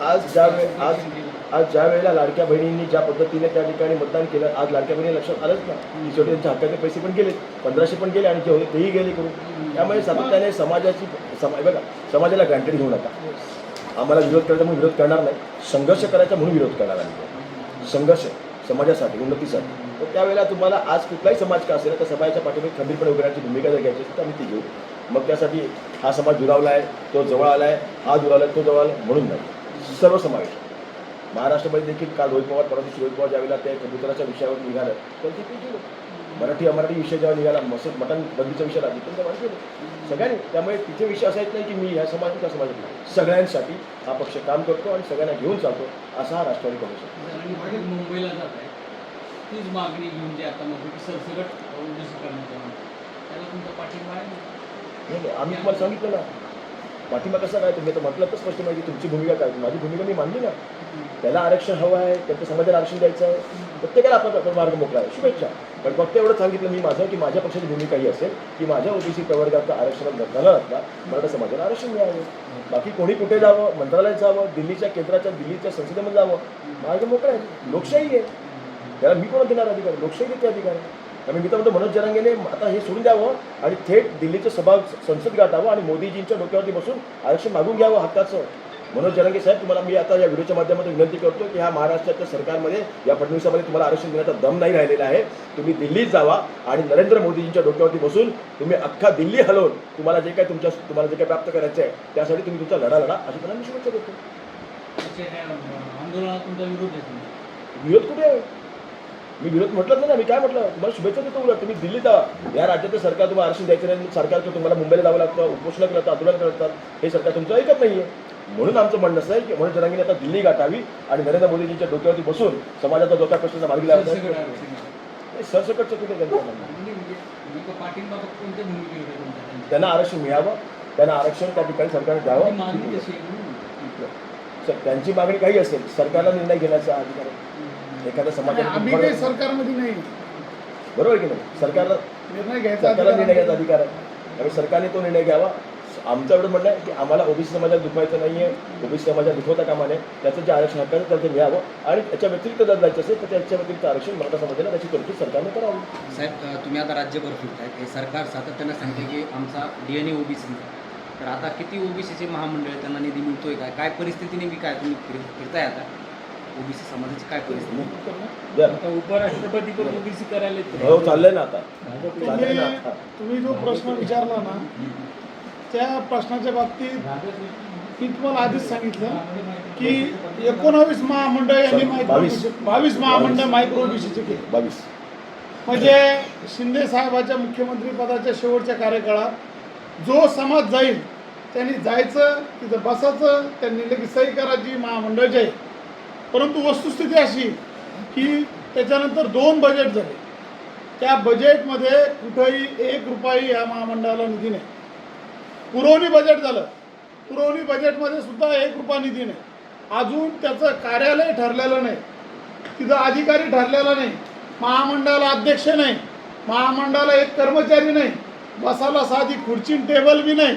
आज ज्या आज आज ज्या वेळेला लाडक्या बहिणींनी ज्या पद्धतीने त्या ठिकाणी मतदान केलं आज लाडक्या बहिणी लक्षात आलंच ना की शेवटी त्यांच्या हक्काचे पैसे पण गेले पंधराशे पण गेले आणि जे होते तेही गेले करून. त्यामुळे सातत्याने समाजाची समा बघा समाजाला ग्रँटेड घेऊ नका. आम्हाला विरोध करायचा म्हणून विरोध करणार नाही. संघर्ष करायचा म्हणून विरोध करणार आम्ही. संघर्ष समाजासाठी उन्नतीसाठी. तर त्यावेळेला तुम्हाला आज कुठलाही समाज का असेल तर समाजाच्या पाठीमागे खंबीरपणे उभे भूमिका जर घ्यायची असेल तर आम्ही ती घेऊ. मग त्यासाठी हा समाज दुरावला आहे तो जवळ आला आहे हा दुरावला आहे तो जवळ आला म्हणून नाही. सर्व समावेश महाराष्ट्रामध्ये देखील काल रोहित पवार दिवशी रोहित पवार ज्यावेळेला त्या कबुतराच्या विषयावर निघालं तर ते केलं मराठी अमराठी विषय जेव्हा निघाला मसत मटण बंदीचा विषय तर तेव्हा केलं सगळ्यांनी त्यामुळे तिथे विषय असा येत नाही की मी ह्या समाजात त्या समाजात नाही. सगळ्यांसाठी हा पक्ष काम करतो आणि सगळ्यांना घेऊन चालतो असा हा राष्ट्रवादी काँग्रेस मुंबईला जात आहे. तीच मागणी घेऊन जे आता मग यावं त्याला तुमचा पाठिंबा आहे? नाही, आम्ही तुम्हाला सांगितलं ना. पाठिंबा कसा काय? तुम्ही तर म्हटलं तर स्पष्ट माहिती तुमची भूमिका काय? माझी भूमिका मी मांडली ना. त्याला आरक्षण हवं आहे त्यांच्या समाजाला आरक्षण द्यायचं आहे. प्रत्येकाला आपण आपण मार्ग मोकळा आहे. शुभेच्छा. पण फक्त एवढं सांगितलं मी माझं की माझ्या पक्षाची भूमिका ही असेल की माझ्या ओबीसी प्रवर्गाचा आरक्षणात धरला नसला मराठा समाजाला आरक्षण मिळावं. बाकी कोणी कुठे जावं? मंत्रालयात जावं? दिल्लीच्या केंद्राच्या दिल्लीच्या संसदेमध्ये जावं? मार्ग मोकळा आहे. लोकशाही आहे. त्याला मी कोण देणार अधिकार? लोकशाही देते अधिकार त्यामुळे मी तर म्हणतो मनोज जरांगेने आता हे सोडून द्यावं आणि थेट दिल्लीचं सभा संसद गाठावं आणि मोदीजींच्या डोक्यावरती बसून आरक्षण मागून घ्यावं हक्काचं. मनोज जरांगे साहेब तुम्हाला मी आता या व्हिडिओच्या माध्यमातून विनंती करतो की ह्या महाराष्ट्राच्या सरकारमध्ये या फडणवीसामध्ये तुम्हाला आरक्षण देण्याचा दम नाही राहिलेला आहे. तुम्ही दिल्लीत जावा आणि नरेंद्र मोदीजींच्या डोक्यावरती बसून तुम्ही अख्खा दिल्ली हलवून तुम्हाला जे काय तुमच्या तुम्हाला जे काय प्राप्त करायचं आहे त्यासाठी तुम्ही तुमचा लढा लढा. अशी त्यांना मी शुभेच्छा देतो. विरोध कुठे आहे? मी विरोध म्हटलं नाही ना मी काय म्हटलं? तुम्हाला शुभेच्छा देतो उलट. तुम्ही दिल्लीत या राज्याचं सरकार तुम्हाला आरक्षण द्यायचं नाही सरकारचं तुम्हाला मुंबईला जावं लागतं उपोषण करतात आंदोलन करतात. हे सरकार तुमचं ऐकत नाहीये. म्हणून आमचं म्हणणं असं आहे की म्हणून जरांगीने आता दिल्ली गाठावी आणि नरेंद्र मोदीजींच्या डोक्यावरती बसून समाजाचा जो काय प्रश्नाचा मार्गी लावायचा. हे सरसकटचं कुठे त्यांचं. म्हणजे म्हणजे? त्यांना आरक्षण मिळावं त्यांना आरक्षण त्या ठिकाणी सरकारने द्यावं. सर, त्यांची मागणी काही असेल. सरकारला निर्णय घेण्याचा अधिकार एखाद्या आम्ही काही समाजाला सरकारमध्ये नाही. बरोबर आहे की नाही? सरकारला निर्णय घ्यायचा सरकारला निर्णय घ्यायचा अधिकार आहे. त्यामुळे सरकारने तो निर्णय घ्यावा. आमचं एवढं म्हणणं आहे की आम्हाला ओबीसी समाजात दुखवायचं नाही आहे ओबीसी समाजात दुखवता कामा नये. त्याचं जे आरक्षण हक्काचं त्याचं मिळावं. आणि त्याच्या व्यतिरिक्त जर जायचं असेल तर त्याच्या व्यतिरिक्त आरक्षण मराठा समाजाला त्याची तरतूद सरकारने करावी. साहेब तुम्ही आता राज्यभर फिरताय. हे सरकार सातत्यानं सांगते की आमचा डी एन ए ओबीसी तर आता किती ओबीसीचे महामंडळ त्यांना निधी मिळतोय काय? काय परिस्थिती नेमकी काय? तुम्ही फिर फिरताय आता? ओबीसी समाजाची काय परिस्थिती? आता उपराष्ट्रपती पण ओबीसी करायला येत हो चाललंय ना आता. चाललंय तुम्ही ना आता. तुम्ही जो प्रश्न विचारला ना त्या प्रश्नाच्या बाबतीत मी तुम्हाला आधीच सांगितलं की एकोणावीस महामंडळ यांनी मायक्रो बावीस. बावीस महामंडळ मायक्रो ओबीसीचे केले. बावीस. म्हणजे शिंदे साहेबाच्या मुख्यमंत्री पदाच्या शेवटच्या कार्यकाळात जो समाज जाईल त्यांनी जायचं तिथं बसायचं त्यांनी लगेच सही करायची महामंडळाची आहे. परंतु वस्तुस्थिती अशी की त्याच्यानंतर दोन बजेट झाले. त्या बजेटमध्ये कुठंही एक रुपयाही या महामंडळाला निधी नाही. पुरवणी बजेट झालं. पुरवणी बजेटमध्ये सुद्धा एक रुपया निधी नाही. अजून त्याचं कार्यालय ठरलेलं नाही. तिथं अधिकारी ठरलेला नाही. महामंडळाला अध्यक्ष नाही. महामंडळाला एक कर्मचारी नाही. बसायला साधी खुर्ची टेबल बी नाही.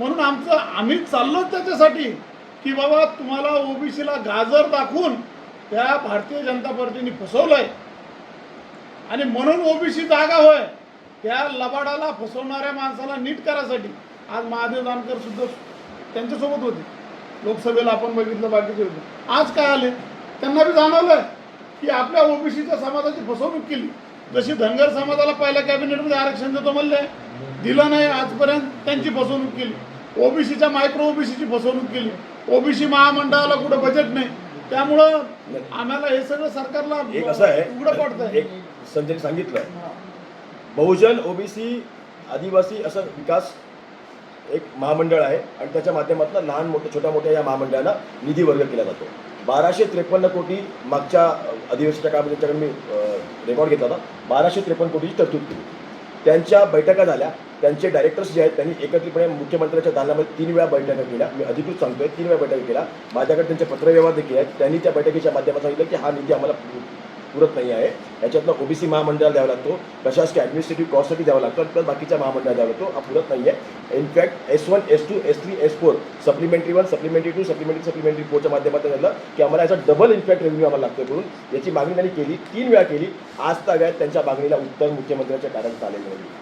म्हणून आमचं आम्ही चाललो त्याच्यासाठी. की बाबा तुम्हाला ओबीसीला गाजर दाखवून त्या भारतीय जनता पार्टीने फसवलं आहे आणि म्हणून ओबीसी जागा होय त्या लबाडाला फसवणाऱ्या माणसाला नीट करायसाठी आज महादेव जानकर सुद्धा त्यांच्यासोबत होते. लोकसभेला आपण बघितलं बाकीचे होते. आज काय आले? त्यांना बी जाणवलं की आपल्या ओबीसीच्या समाजाची फसवणूक केली. जशी धनगर समाजाला पहिल्या कॅबिनेटमध्ये आरक्षण देतो म्हणले दिलं नाही आजपर्यंत त्यांची फसवणूक केली. ओबीसीच्या मायक्रो ओबीसीची फसवणूक केली. ओबीसी महामंडळाला कुठं बजेट नाही. त्यामुळं आम्हाला हे सगळं सरकारला एक असं आहे एक संजय सांगितलं. बहुजन ओबीसी आदिवासी असं विकास एक महामंडळ आहे आणि त्याच्या माध्यमातून लहान मोठ्या छोट्या मोठ्या या महामंडळाला निधी वर्ग केला जातो. बाराशे त्रेपन्न कोटी मागच्या अधिवेशनाच्या काळामध्ये त्यांच्याकडे मी रेकॉर्ड घेतला होता. बाराशे त्रेपन्न कोटीची तरतूद केली. त्यांच्या बैठका झाल्या. त्यांचे डायरेक्टर्स जे आहेत त्यांनी एकत्रितपणे मुख्यमंत्र्यांच्या दालनामध्ये तीन वेळा बैठका केल्या. मी अधिकृत सांगतोय तीन वेळा बैठका केल्या. माझ्याकडे त्यांचे पत्रव्यवहार देखील आहेत. त्यांनी त्या बैठकीच्या माध्यमातून सांगितलं की हा निधी आम्हाला पुरत नाही आहे. याच्यातनं ओबीसी महामंडळाला द्यावा लागतो. प्रशासकीय ॲडमिनिस्ट्रेटिव्ह कॉस्टसाठी द्यावा लागतो. आणि प्लस बाकीच्या महामंडळाला द्यावा लागतो. हा पुरत नाही आहे. In fact S one S two S three S four supplementary one supplementary two supplementary supplementary फोरच्या माध्यमातून झालं की आम्हाला याचा डबल इन्फॅक्ट रेव्हेन्यू आम्हाला लागतो करून याची मागणी त्यांनी केली तीन वेळा केली. आज तागायत त्यांच्या मागणीला उत्तर मुख्यमंत्र्यांच्या कारण आलेलं नाही.